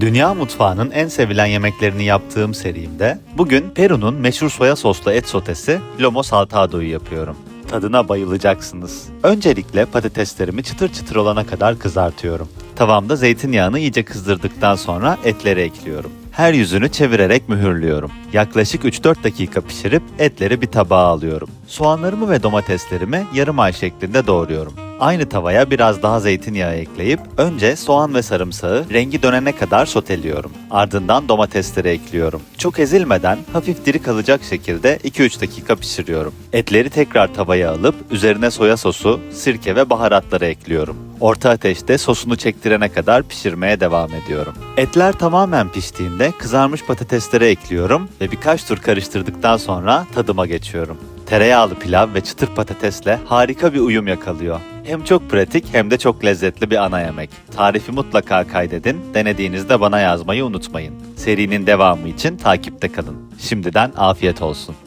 Dünya mutfağının en sevilen yemeklerini yaptığım serimde bugün Peru'nun meşhur soya soslu et sotesi lomo saltado'yu yapıyorum. Tadına bayılacaksınız. Öncelikle patateslerimi çıtır çıtır olana kadar kızartıyorum. Tavamda zeytinyağını iyice kızdırdıktan sonra etleri ekliyorum. Her yüzünü çevirerek mühürlüyorum. Yaklaşık 3-4 dakika pişirip etleri bir tabağa alıyorum. Soğanlarımı ve domateslerimi yarım ay şeklinde doğruyorum. Aynı tavaya biraz daha zeytinyağı ekleyip önce soğan ve sarımsağı rengi dönene kadar soteliyorum. Ardından domatesleri ekliyorum. Çok ezilmeden hafif diri kalacak şekilde 2-3 dakika pişiriyorum. Etleri tekrar tavaya alıp üzerine soya sosu, sirke ve baharatları ekliyorum. Orta ateşte sosunu çektirene kadar pişirmeye devam ediyorum. Etler tamamen piştiğinde kızarmış patatesleri ekliyorum ve birkaç tur karıştırdıktan sonra tadıma geçiyorum. Tereyağlı pilav ve çıtır patatesle harika bir uyum yakalıyor. Hem çok pratik hem de çok lezzetli bir ana yemek. Tarifi mutlaka kaydedin, denediğinizde bana yazmayı unutmayın. Serinin devamı için takipte kalın. Şimdiden afiyet olsun.